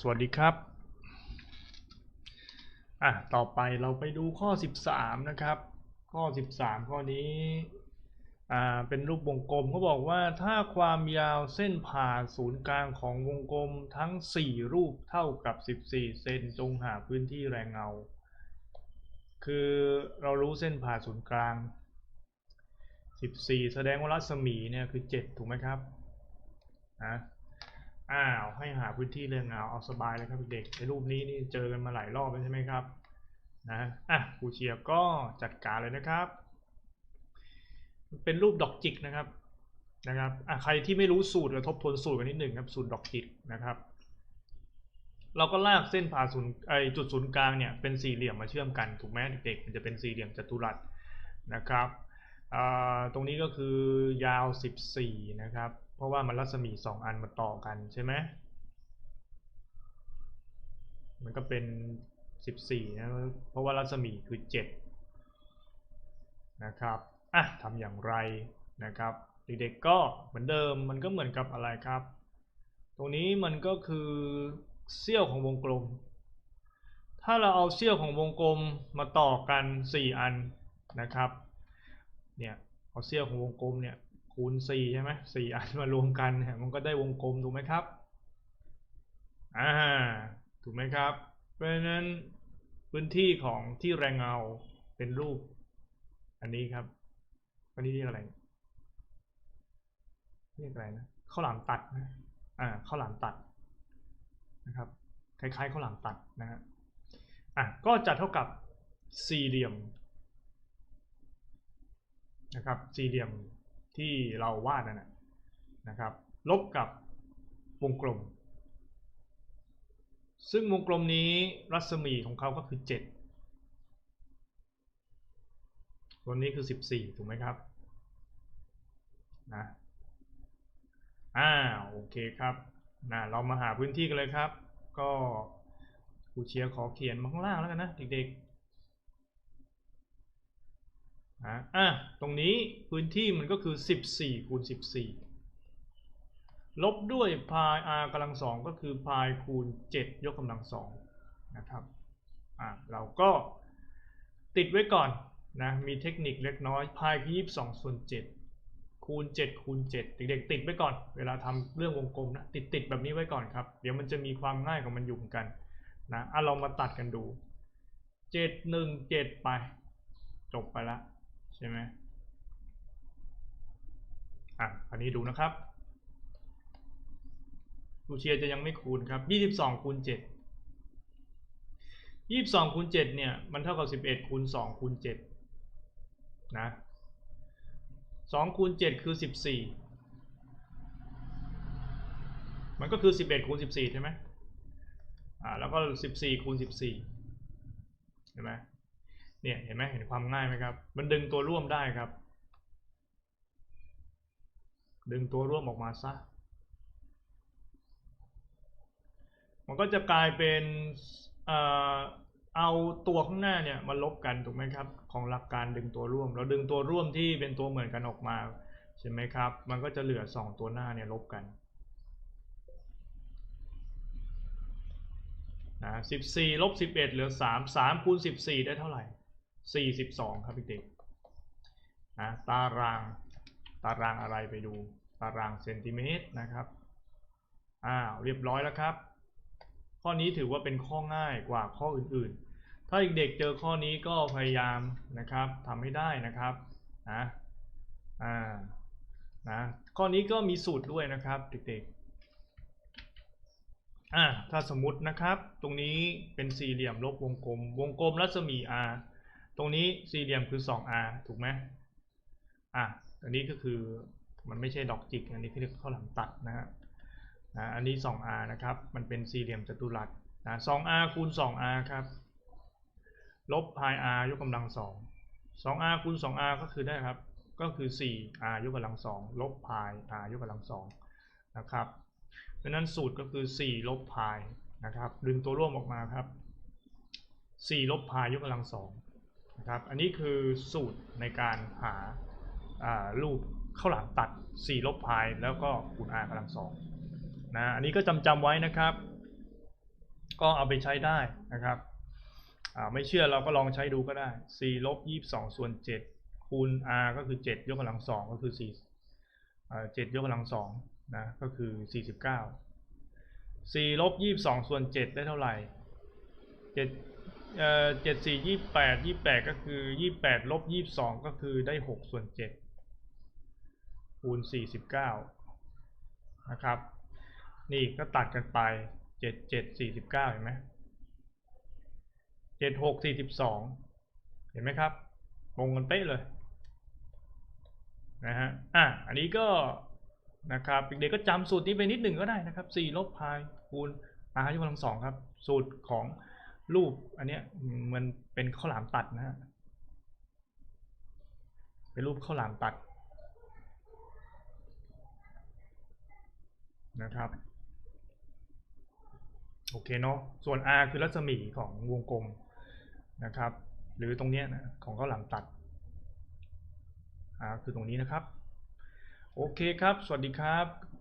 สวัสดีครับ อะ ต่อไปเราไปดูข้อ 13 นะครับ ข้อ 13 ข้อนี้ อ่า เป็นรูปวงกลมเขาบอกว่าถ้าความยาวเส้นผ่าศูนย์กลางของวงกลมทั้ง 4 รูปเท่ากับ 14 เซนจงหาพื้นที่แรงเงา คือเรารู้เส้นผ่าศูนย์กลาง 14 แสดงว่ารัศมีเนี่ยคือ 7 ถูกไหมครับ นะ อ้าวให้หาพื้นที่เรื่องเงาเอาสบายเลยครับเด็กในรูปนี้นี่เจอกันมาหลายรอบแล้วใช่ไหมครับนะอะครูเชียร์ก็จัดการเลยนะครับ เป็นรูปดอกจิกนะครับนะครับอะใครที่ไม่รู้สูตรก็ทบทวนสูตรกันนิดหนึ่งครับสูตรดอกจิกนะครับ เราก็ลากเส้นผ่าศูนย์ไอจุดศูนย์กลางเนี่ยเป็นสี่เหลี่ยมมาเชื่อมกันถูกไหมเด็กๆมันจะเป็นสี่เหลี่ยมจัตุรัสนะครับอ่าตรงนี้ก็คือยาว 14 นะครับ เพราะว่ามันรัศมี2อันมาต่อกันใช่ไหมมันก็เป็น 14 นะ เพราะว่ารัศมีคือ 7 นะครับ อะทำอย่างไรนะครับ เด็กๆก็เหมือนเดิม มันก็เหมือนกับอะไรครับ ตรงนี้มันก็คือเสี้ยวของวงกลม ถ้าเราเอาเสี้ยวของวงกลมมาต่อกัน 4 อันนะครับ เนี่ย เอาเสี้ยวของวงกลมเนี่ย คูณ4ใช่ไหม4อันมารวมกันเนี่ยมันก็ได้วงกลมถูกไหมครับอ่าถูกไหมครับ เพราะฉะนั้นพื้นที่ของที่แรงเงาเป็นรูป อันนี้ครับ อันนี้เรียกอะไรเรียกอะไรนะข้าวหลามตัดนะอ่าข้าวหลามตัดนะครับคล้ายๆข้าวหลามตัดนะฮะอะก็จะเท่ากับสี่เหลี่ยมนะครับสี่เหลี่ยม ที่เราวาดนั่นนะครับ ลบกับวงกลม ซึ่งวงกลมนี้รัศมีของเขาก็คือ7ตัวนี้คือ 14 ถูกไหมครับนะอ่าโอเคครับนะเรามาหาพื้นที่กันเลยครับ ก็ครูเชียร์ขอเขียนมาข้างล่างแล้วกันนะเด็กๆ นะอะตรงนี้พื้นที่มันก็คือ 14คูณ14 ลบด้วยพาย r กำลังสองก็คือพายคูณ 7 ยกกำลังสองนะครับอะเราก็ติดไว้ก่อนนะมีเทคนิคเล็กน้อยพายคือ 22ส่วน7คูณ 7 คูณ 7 เด็กๆติดไว้ก่อน เวลาทำเรื่องวงกลมนะติดติดแบบนี้ไว้ก่อนครับ เดี๋ยวมันจะมีความง่ายของมันอยู่เหมือนกันนะอะเรามาตัดกันดู 7 1 7 ไป จบไปละ ใช่ไหมอะอันนี้ดูนะครับครูเชียร์จะยังไม่คูณครับ 22คูณ7 22คูณ7เนี่ย มันเท่ากับ 11คูณ2คูณ7นะ2คูณ7คือ 14 มันก็คือ 11คูณ14 ใช่ไหมอ่า แล้วก็ 14คูณ14เห็นไหม เนี่ยเห็นไหมเห็นความง่ายไหมครับ มันดึงตัวร่วมได้ครับ ดึงตัวร่วมออกมาซะ มันก็จะกลายเป็นเอาตัวข้างหน้าเนี่ยมาลบกันถูกไหมครับ ของหลักการดึงตัวร่วม เราดึงตัวร่วมที่เป็นตัวเหมือนกันออกมาใช่ไหมครับ มันก็จะเหลือ 2 ตัวหน้าเนี่ยลบกันนะ14ลบ11 เหลือ 3 3คูณ14 ได้เท่าไหร่ 42 ครับเด็กๆนะตารางตารางอะไรไปดู ตารางเซนติเมตรนะครับอ้าวเรียบร้อยแล้วครับ ข้อนี้ถือว่าเป็นข้อง่ายกว่าข้ออื่นๆ ถ้าเด็กๆเจอข้อนี้ก็พยายามนะครับทำให้ได้นะครับนะอ่านะข้อนี้ก็มีสูตรด้วยนะครับเด็กๆอ่าถ้าสมมตินะครับ ตรงนี้เป็นสี่เหลี่ยมลบวงกลม วงกลมรัศมี r ตรงนี้สี่เหลี่ยมคือ 2r ถูกไหมอะอันนี้ก็คือมันไม่ใช่ดอกจิก อันนี้คือข้าวหลามตัดนะฮะนะอันนี้ 2r นะครับ มันเป็นสี่เหลี่ยมจัตุรัสนะ 2r คูณ 2r ครับ ลบพาย r ยกกำลัง 2 2r คูณ 2r ก็คือได้ครับ ก็คือ 4r ยกกำลัง 2 ลบพาย r ยกกำลัง 2 นะครับ เพราะนั้นสูตรก็คือ 4 ลบพายนะครับ ดึงตัวร่วมออกมาครับ 4 ลบพายยกกำลัง2นะ ครับ อันนี้คือสูตรในการหารูปข้าวหลามตัด4ลบพายแล้วก็คูณ r กำลัง2นะอันนี้ก็จำจำไว้นะครับ ก็เอาไปใช้ได้นะครับไม่เชื่อเราก็ลองใช้ดูก็ได้4ลบ22 ส่วน 7 คูณ r ก็คือ 7 ยกกำลัง2ก็คือ4อ7ยกกำลัง2นะก็คือ 49 4ลบ22 ส่วน 7 ได้เท่าไหร่7 เอ่อ7 4 28 28ก็คือ28ลบ22ก็คือได้6ส่วน7คูณ49นะครับ นี่ก็ตัดกันไป7 7 49เจ็ดสี่สิบเก้าเห็นไหม7 6 42เห็นไหมครับตรงกันเป๊ะเลยนะฮะอะอันนี้ก็นะครับเด็กๆก็จำสูตรนี้ไปนิดหนึ่งก็ได้นะครับ4ลบพายคูณ r ยกกำลังสองครับ สูตรของ รูปอันเนี้ยมันเป็นข้าวหลามตัดนะฮะเป็นรูปข้าวหลามตัดนะครับโอเคเนาะส่วน r คือรัศมีของวงกลมนะครับ หรือตรงเนี้ยนะของข้าวหลามตัด r คือตรงนี้นะครับ โอเคครับ สวัสดีครับ